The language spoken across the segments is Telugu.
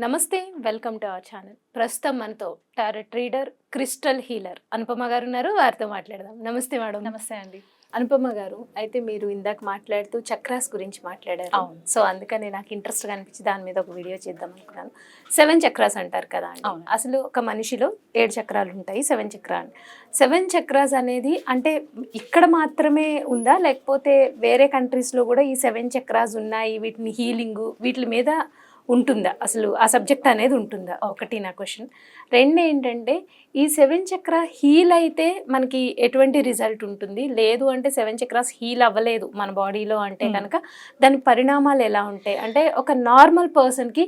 నమస్తే వెల్కమ్ టు అవర్ ఛానల్. ప్రస్తుతం మనతో tarot reader crystal healer Anupama garu ఉన్నారు. వారితో మాట్లాడదాం. నమస్తే మేడం. నమస్తే అండి. అనుపమ గారు అయితే మీరు ఇందాక మాట్లాడుతూ చక్రాస్ గురించి మాట్లాడారు. అవును. సో అందుకని నాకు ఇంట్రెస్ట్ అనిపించి దాని మీద ఒక వీడియో చేద్దాం అనుకున్నాను. సెవెన్ చక్రాస్ అంటారు కదా. అసలు ఒక మనిషిలో ఏడు చక్రాలు ఉంటాయి సెవెన్ చక్రాలు. సెవెన్ చక్రాస్ అనేది అంటే ఇక్కడ మాత్రమే ఉందా? లేకపోతే వేరే కంట్రీస్లో కూడా ఈ సెవెన్ చక్రాస్ ఉన్నాయి వీటిని హీలింగ్ వీటి మీద ఉంటుందా? అసలు ఆ సబ్జెక్ట్ అనేది ఉంటుందా? ఒకటి నా క్వశ్చన్. రెండు ఏంటంటే ఈ సెవెన్ చక్ర హీల్ అయితే మనకి ఎటువంటి రిజల్ట్ ఉంటుంది? లేదు అంటే సెవెన్ చక్రాస్ హీల్ అవ్వలేదు మన బాడీలో అంటే. కనుక దాని పరిణామాలు ఎలా ఉంటాయి? అంటే ఒక నార్మల్ పర్సన్కి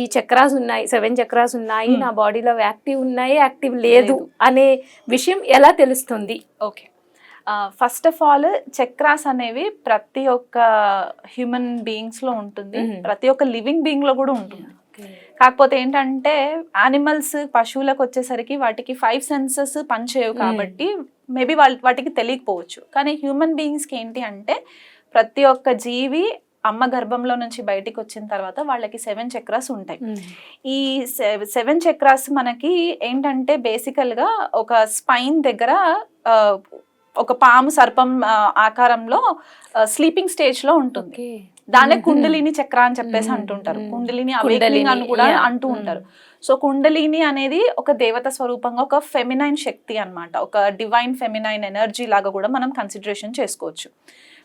ఈ చక్రాస్ ఉన్నాయి సెవెన్ చక్రాస్ ఉన్నాయి. నా బాడీలో యాక్టివ్ ఉన్నాయి యాక్టివ్ లేదు. అనే విషయం ఎలా తెలుస్తుంది? Okay. First of all chakras అనేవి ప్రతి ఒక్క హ్యూమన్ బీయింగ్స్లో ఉంటుంది. ప్రతి ఒక్క లివింగ్ బీయింగ్లో కూడా ఉంటుంది కాకపోతే ఏంటంటే యానిమల్స్ పశువులకు వచ్చేసరికి వాటికి ఫైవ్ సెన్సెస్ పనిచేయవు. కాబట్టి మేబీ వాళ్ళ వాటికి తెలియకపోవచ్చు కానీ హ్యూమన్ బీయింగ్స్కి ఏంటి అంటే ప్రతి ఒక్క జీవి అమ్మ గర్భంలో నుంచి బయటికి వచ్చిన తర్వాత వాళ్ళకి సెవెన్ చక్రాస్ ఉంటాయి. ఈ సెవెన్ చక్రాస్ మనకి ఏంటంటే బేసికల్గా ఒక స్పైన్ దగ్గర ఒక పాము సర్పం ఆకారంలో స్లీపింగ్ స్టేజ్లో ఉంటుంది Mhm. కుండలిని చక్ర అని చెప్పేసి. అంటుంటారు. కుండలిని అవేక్నింగ్ అని కూడా. అంటూ. ఉంటారు సో కుండలిని అనేది ఒక దేవత స్వరూపంగా ఒక ఫెమినైన్ శక్తి అన్నమాట ఒక డివైన్ ఫెమినైన్ ఎనర్జీ లాగా కూడా మనం కన్సిడరేషన్ చేసుకోవచ్చు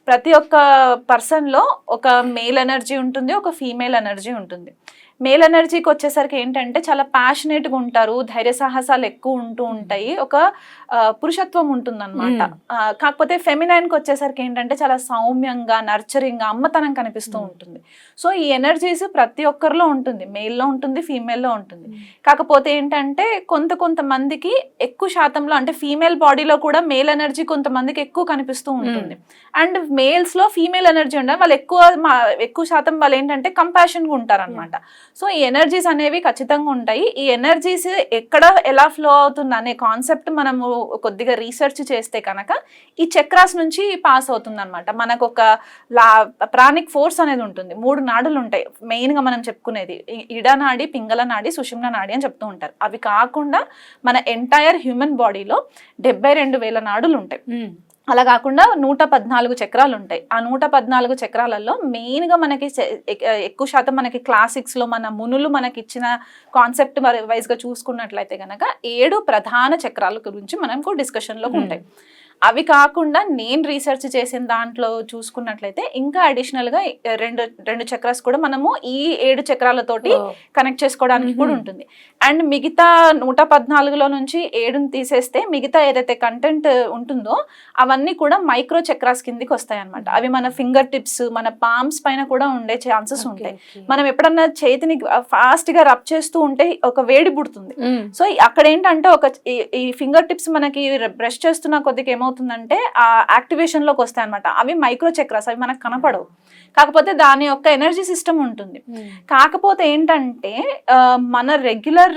ప్రతి ఒక్క పర్సన్లో ఒక మేల్ ఎనర్జీ ఉంటుంది ఒక ఫీమేల్ ఎనర్జీ ఉంటుంది మేల్ ఎనర్జీకి వచ్చేసరికి ఏంటంటే చాలా ప్యాషనేట్గా ఉంటారు ధైర్య సాహసాలు ఎక్కువ ఉంటూ ఉంటాయి. ఒక పురుషత్వం ఉంటుందన్నమాట. కాకపోతే ఫెమినైన్కి వచ్చేసరికి ఏంటంటే చాలా సౌమ్యంగా నర్చరింగ్గా అమ్మతనం కనిపిస్తూ. ఉంటుంది. సో ఈ ఎనర్జీస్ ప్రతి ఒక్కరిలో ఉంటుంది. మేల్లో ఉంటుంది ఫీమేల్లో ఉంటుంది. కాకపోతే ఏంటంటే కొంత కొంతమందికి ఎక్కువ శాతంలో అంటే ఫీమేల్ బాడీలో కూడా మేల్ ఎనర్జీ కొంతమందికి ఎక్కువ కనిపిస్తూ ఉంటుంది. అండ్ మేల్స్లో ఫీమేల్ ఎనర్జీ ఉండడం వాళ్ళు ఎక్కువ ఎక్కువ శాతం వాళ్ళు ఏంటంటే కంపాషన్గా ఉంటారు అనమాట సో ఈ ఎనర్జీస్ అనేవి ఖచ్చితంగా ఉంటాయి. ఈ ఎనర్జీస్ ఎక్కడ ఎలా ఫ్లో అవుతుంది అనే కాన్సెప్ట్ మనము కొద్దిగా రీసెర్చ్ చేస్తే కనుక ఈ చక్రాస్ నుంచి పాస్ అవుతుంది అనమాట మనకు ఒక లా ప్రాణిక్ ఫోర్స్ అనేది ఉంటుంది. మూడు నాడులు ఉంటాయి. మెయిన్గా మనం చెప్పుకునేది ఇడనాడి పింగళ నాడి సుషుమ్న నాడి అని చెప్తూ ఉంటారు. అవి కాకుండా మన ఎంటైర్ హ్యూమన్ బాడీలో డెబ్బై రెండు వేల నాడులు ఉంటాయి. అలా కాకుండా నూట పద్నాలుగు చక్రాలు ఉంటాయి ఆ నూట పద్నాలుగు చక్రాలలో మెయిన్గా మనకి ఎక్కువ శాతం మనకి క్లాసిక్స్లో మన మునులు మనకి ఇచ్చిన కాన్సెప్ట్ వైజ్గా చూసుకున్నట్లయితే కనుక ఏడు ప్రధాన చక్రాల గురించి మనకు డిస్కషన్లోకి Hmm. ఉంటాయి అవి కాకుండా నేను రీసెర్చ్ చేసిన దాంట్లో చూసుకున్నట్లయితే ఇంకా అడిషనల్గా రెండు రెండు చక్రాస్ కూడా మనము ఈ ఏడు చక్రాలతోటి. కనెక్ట్ చేసుకోవడానికి కూడా. ఉంటుంది అండ్ మిగతా నూట పద్నాలుగులో నుంచి ఏడుని తీసేస్తే మిగతా ఏదైతే కంటెంట్ ఉంటుందో అవన్నీ కూడా మైక్రో చక్రాస్ కిందికి వస్తాయి అనమాట అవి మన ఫింగర్ టిప్స్ మన పామ్స్ పైన కూడా ఉండే ఛాన్సెస్ ఉంటాయి. మనం ఎప్పుడన్నా చేతిని ఫాస్ట్గా రబ్ చేస్తూ ఉంటే ఒక వేడి పుడుతుంది. సో అక్కడ ఏంటంటే ఒక ఈ- ఈ ఫింగర్ టిప్స్ మనకి బ్రష్ చేస్తున్న కొద్దిగా ఏమవుతుందంటే ఆ యాక్టివేషన్లోకి వస్తాయి అనమాట అవి మైక్రో చక్రాస్ అవి మనకు కనపడవు. కాకపోతే దాని యొక్క ఎనర్జీ సిస్టమ్ ఉంటుంది. Hmm. కాకపోతే ఏంటంటే మన రెగ్యులర్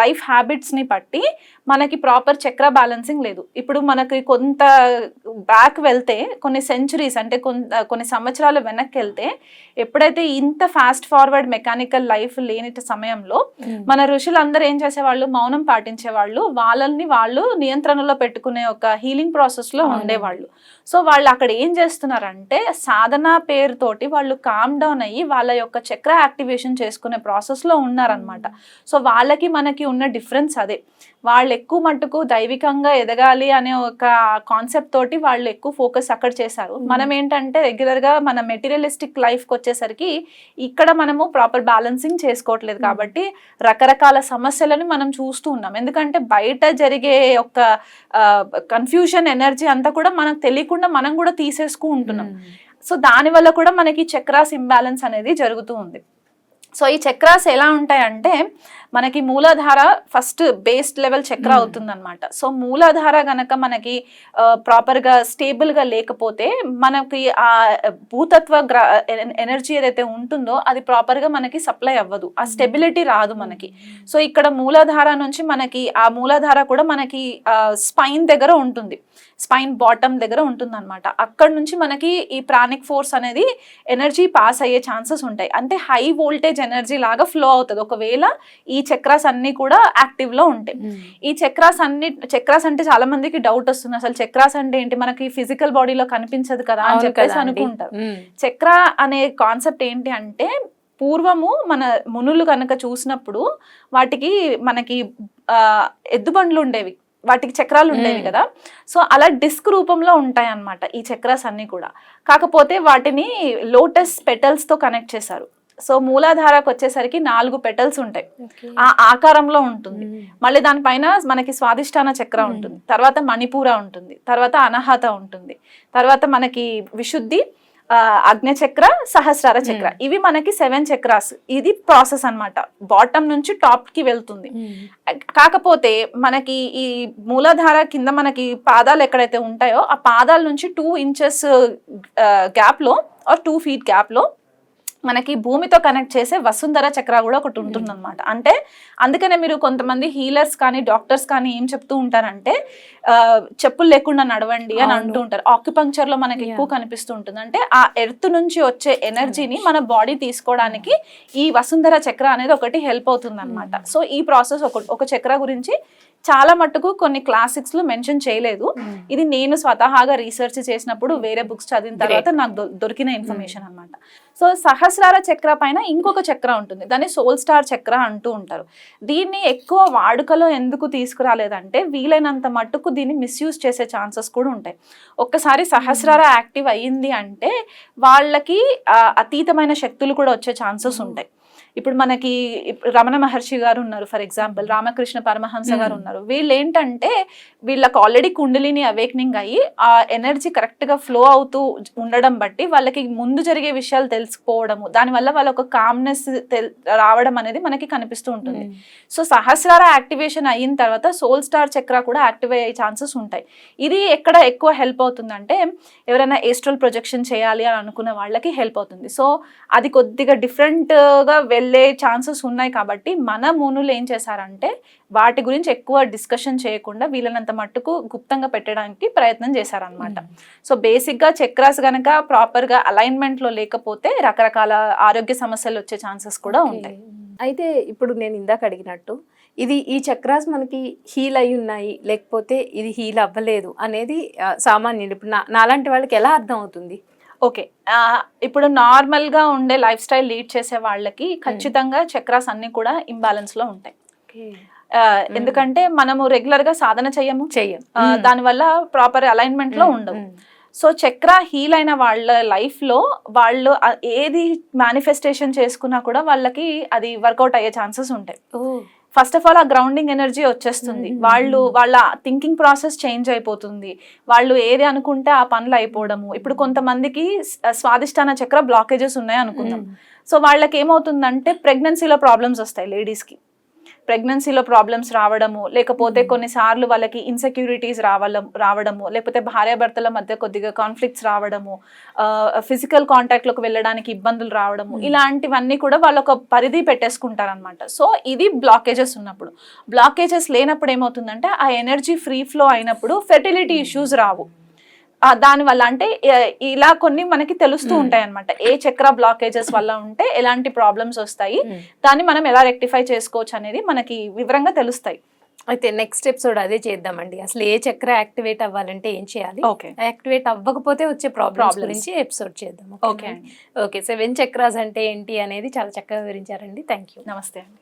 లైఫ్ హ్యాబిట్స్ని బట్టి మనకి ప్రాపర్ చక్ర బ్యాలెన్సింగ్ లేదు ఇప్పుడు మనకి కొంత బ్యాక్ వెళ్తే కొన్ని సెంచురీస్ అంటే కొంత కొన్ని సంవత్సరాల వెనక్కి వెళ్తే ఎప్పుడైతే ఇంత ఫాస్ట్ ఫార్వర్డ్ మెకానికల్ లైఫ్ లేని సమయంలో. మన ఋషులందరూ ఏం చేసేవాళ్ళు మౌనం పాటించేవాళ్ళు వాళ్ళని వాళ్ళు నియంత్రణలో పెట్టుకునే ఒక హీలింగ్ ప్రాసెస్లో అవును. ఉండేవాళ్ళు సో వాళ్ళు అక్కడ ఏం చేస్తున్నారంటే సాధన పేరుతోటి వాళ్ళు కామ్ డౌన్ అయ్యి వాళ్ళ యొక్క చక్ర యాక్టివేషన్ చేసుకునే ప్రాసెస్లో ఉన్నారనమాట సో వాళ్ళకి మనకి ఉన్న డిఫరెన్స్ అదే వాళ్ళు ఎక్కువ మట్టుకు దైవికంగా ఎదగాలి అనే ఒక కాన్సెప్ట్ తోటి వాళ్ళు ఎక్కువ ఫోకస్ అక్కడ చేశారు Mm. మనం ఏంటంటే రెగ్యులర్గా మన మెటీరియలిస్టిక్ లైఫ్కి వచ్చేసరికి ఇక్కడ మనము ప్రాపర్ బ్యాలెన్సింగ్ చేసుకోవట్లేదు Mm. కాబట్టి రకరకాల సమస్యలను మనం చూస్తూ ఉన్నాం ఎందుకంటే బయట జరిగే ఒక కన్ఫ్యూజన్ ఎనర్జీ అంతా కూడా మనకు తెలియకుండా మనం కూడా తీసేసుకు ఉంటున్నాం. సో దానివల్ల కూడా మనకి చక్రాస్ ఇంబ్యాలెన్స్ అనేది జరుగుతూ ఉంది సో ఈ చక్రాస్ ఎలా ఉంటాయంటే మనకి మూలాధార ఫస్ట్ బేస్ లెవెల్ చక్ర అవుతుంది అనమాట సో మూలాధార గనక మనకి ప్రాపర్గా స్టేబుల్గా లేకపోతే మనకి ఆ భూతత్వ ఎనర్జీ ఏదైతే ఉంటుందో అది ప్రాపర్గా మనకి సప్లై అవ్వదు. ఆ స్టెబిలిటీ రాదు మనకి. సో ఇక్కడ మూలాధార నుంచి మనకి ఆ మూలాధార కూడా మనకి స్పైన్ దగ్గర ఉంటుంది. స్పైన్ బాటమ్ దగ్గర ఉంటుంది అనమాట అక్కడ నుంచి మనకి ఈ ప్రాణిక్ ఫోర్స్ అనేది ఎనర్జీ పాస్ అయ్యే ఛాన్సెస్ ఉంటాయి. అంటే హై వోల్టేజ్ ఎనర్జీ లాగా ఫ్లో అవుతుంది. ఒకవేళ ఈ చక్రాస్ అన్ని కూడా యాక్టివ్లో ఉంటాయి. ఈ చక్రాస్ అన్ని చక్రాస్ అంటే చాలా మందికి డౌట్ వస్తుంది. అసలు చక్రాస్ అంటే ఏంటి? మనకి ఫిజికల్ బాడీలో కనిపించదు కదా అని చెప్పేసి. అనుకుంటారు. చక్ర అనే కాన్సెప్ట్ ఏంటి అంటే పూర్వము మన మునులు కనుక చూసినప్పుడు వాటికి మనకి ఆ, ఎద్దుబండ్లు ఉండేవి. వాటికి చక్రాలు ఉండేవి. కదా. సో అలా డిస్క్ రూపంలో ఉంటాయి అన్నమాట ఈ చక్రాస్ అన్ని కూడా. కాకపోతే వాటిని లోటస్ పెటల్స్తో కనెక్ట్ చేశారు. సో మూలాధారకు వచ్చేసరికి నాలుగు పెటల్స్ ఉంటాయి. ఆ ఆకారంలో ఉంటుంది. మళ్ళీ దానిపైన మనకి స్వాదిష్టాన చక్ర. ఉంటుంది తర్వాత మణిపూర ఉంటుంది తర్వాత అనాహత ఉంటుంది తర్వాత మనకి విశుద్ధి అగ్నిచక్ర సహస్రార చక్ర. ఇవి మనకి సెవెన్ చక్రాస్ ఇది ప్రాసెస్ అన్నమాట బాటమ్ నుంచి టాప్కి వెళ్తుంది. కాకపోతే మనకి ఈ మూలాధార కింద మనకి పాదాలు ఎక్కడైతే ఉంటాయో ఆ పాదాల నుంచి టూ ఇంచెస్ గ్యాప్లో ఆర్ టూ ఫీట్ గ్యాప్లో మనకి భూమితో కనెక్ట్ చేసే వసుంధర చక్ర కూడా ఒకటి ఉంటుంది అనమాట అంటే అందుకనే మీరు కొంతమంది హీలర్స్ కానీ డాక్టర్స్ కానీ ఏం చెప్తూ ఉంటారంటే చెప్పులు లేకుండా నడవండి అని. అంటూ ఉంటారు. ఆక్యుపంక్చర్లో మనకి ఎక్కువ. కనిపిస్తూ ఉంటుంది. అంటే ఆ ఎర్త్ నుంచి వచ్చే ఎనర్జీని మన బాడీ తీసుకోవడానికి ఈ వసుంధర చక్ర అనేది ఒకటి హెల్ప్ అవుతుంది అనమాట సో ఈ ప్రాసెస్ ఒక ఒక చక్ర గురించి చాలా మట్టుకు కొన్ని క్లాసిక్స్లో మెన్షన్ చేయలేదు. మ్మ్. ఇది నేను స్వతహాగా రీసెర్చ్ చేసినప్పుడు వేరే బుక్స్ చదివిన తర్వాత నాకు దొరికిన ఇన్ఫర్మేషన్ అన్నమాట. సో సహస్రార చక్ర పైన ఇంకొక చక్ర ఉంటుంది. దాన్ని సోల్ స్టార్ చక్ర అంటూ ఉంటారు. దీన్ని ఎక్కువ వాడుకలో ఎందుకు తీసుకురాలేదంటే వీలైనంత మట్టుకు దీన్ని మిస్యూజ్ చేసే ఛాన్సెస్ కూడా ఉంటాయి. ఒక్కసారి సహస్రార యాక్టివ్ అయ్యింది అంటే వాళ్ళకి అతీతమైన శక్తులు కూడా వచ్చే ఛాన్సెస్ ఉంటాయి. ఇప్పుడు మనకి రమణ మహర్షి గారు ఉన్నారు ఫర్ ఎగ్జాంపుల్ రామకృష్ణ పరమహంస గారు. ఉన్నారు వీళ్ళు ఏంటంటే వీళ్ళకి ఆల్రెడీ కుండలిని అవేక్నింగ్ అయ్యి ఆ ఎనర్జీ కరెక్ట్గా ఫ్లో అవుతూ ఉండడం బట్టి వాళ్ళకి ముందు జరిగే విషయాలు తెలుసుకోవడము దానివల్ల వాళ్ళ ఒక కామ్నెస్ రావడం అనేది మనకి కనిపిస్తూ ఉంటుంది. సో సహస్రార యాక్టివేషన్ అయిన తర్వాత సోల్ స్టార్ చక్ర కూడా యాక్టివ్ అయ్యే ఛాన్సెస్ ఉంటాయి ఇది ఎక్కడ ఎక్కువ హెల్ప్ అవుతుందంటే ఎవరైనా ఏస్ట్రల్ ప్రొజెక్షన్ చేయాలి అని అనుకున్న వాళ్ళకి హెల్ప్ అవుతుంది సో అది కొద్దిగా different గా వెళ్ళే ఛాన్సెస్ ఉన్నాయి కాబట్టి మన మునులు ఏం చేశారంటే వాటి గురించి ఎక్కువ డిస్కషన్ చేయకుండా వీళ్ళనంత మట్టుకు గుప్తంగా పెట్టడానికి ప్రయత్నం చేశారనమాట సో బేసిక్గా చక్రాస్ గనక ప్రాపర్గా అలైన్మెంట్లో లేకపోతే రకరకాల ఆరోగ్య సమస్యలు వచ్చే ఛాన్సెస్ కూడా. ఉంటాయి. అయితే ఇప్పుడు నేను ఇందాక అడిగినట్టు ఇది ఈ చక్రాస్ మనకి హీల్ అయి ఉన్నాయి లేకపోతే ఇది హీల్ అవ్వలేదు అనేది సామాన్యులు. ఇప్పుడు నా నాలాంటి వాళ్ళకి ఎలా అర్థం అవుతుంది? ఓకే. ఇప్పుడు నార్మల్గా ఉండే లైఫ్ స్టైల్ లీడ్ చేసే వాళ్ళకి ఖచ్చితంగా చక్రాస్ అన్ని కూడా ఇంబ్యాలెన్స్లో ఉంటాయి ఎందుకంటే మనము రెగ్యులర్గా సాధన చెయ్యము. చెయ్యం. దానివల్ల ప్రాపర్ అలైన్మెంట్లో ఉండవు. సో చక్ర హీల్ అయిన వాళ్ళ లైఫ్లో వాళ్ళు ఏది మేనిఫెస్టేషన్ చేసుకున్నా కూడా వాళ్ళకి అది వర్కౌట్ అయ్యే ఛాన్సెస్ ఉంటాయి. ఫస్ట్ ఆఫ్ ఆల్ ఆ గ్రౌండింగ్ ఎనర్జీ వచ్చేస్తుంది. వాళ్ళు వాళ్ళ థింకింగ్ ప్రాసెస్ చేంజ్ అయిపోతుంది. వాళ్ళు ఏది అనుకుంటే ఆ పనులు అయిపోవడము. ఇప్పుడు కొంతమందికి స్వాదిష్టాన చక్ర బ్లాకేజెస్ ఉన్నాయి అనుకుందాం. సో వాళ్ళకి ఏమవుతుందంటే ప్రెగ్నెన్సీలో ప్రాబ్లమ్స్ వస్తాయి లేడీస్కి ప్రెగ్నెన్సీలో ప్రాబ్లమ్స్ రావడము లేకపోతే. కొన్నిసార్లు వాళ్ళకి ఇన్సెక్యూరిటీస్ రావడం రావడము లేకపోతే భార్యాభర్తల మధ్య కొద్దిగా కాన్ఫ్లిక్ట్స్ రావడము ఫిజికల్ కాంటాక్ట్లోకి వెళ్ళడానికి ఇబ్బందులు రావడము. ఇలాంటివన్నీ కూడా వాళ్ళు ఒక పరిధి పెట్టేసుకుంటారనమాట సో ఇది బ్లాకేజెస్ ఉన్నప్పుడు బ్లాకేజెస్ లేనప్పుడు ఏమవుతుందంటే ఆ ఎనర్జీ ఫ్రీ ఫ్లో అయినప్పుడు ఫెర్టిలిటీ ఇష్యూస్ రావు ఆ, దానివల్ల అంటే ఇలా కొన్ని మనకి తెలుస్తూ. ఉంటాయి అనమాట ఏ చక్ర బ్లాకేజెస్ వల్ల ఉంటే ఎలాంటి ప్రాబ్లమ్స్ వస్తాయి దాన్ని మనం ఎలా రెక్టిఫై చేసుకోవచ్చు అనేది మనకి వివరంగా తెలుస్తాయి. అయితే నెక్స్ట్ ఎపిసోడ్ అదే చేద్దామండి. అసలు ఏ చక్ర యాక్టివేట్ అవ్వాలంటే ఏం చేయాలి? యాక్టివేట్ అవ్వకపోతే వచ్చే ప్రాబ్లమ్స్. గురించి ఎపిసోడ్ చేద్దాం. ఓకే ఓకే సెవెన్ చక్రాస్ అంటే ఏంటి అనేది చాలా చక్కగా వివరించారండి. థ్యాంక్ యూ నమస్తే అండి.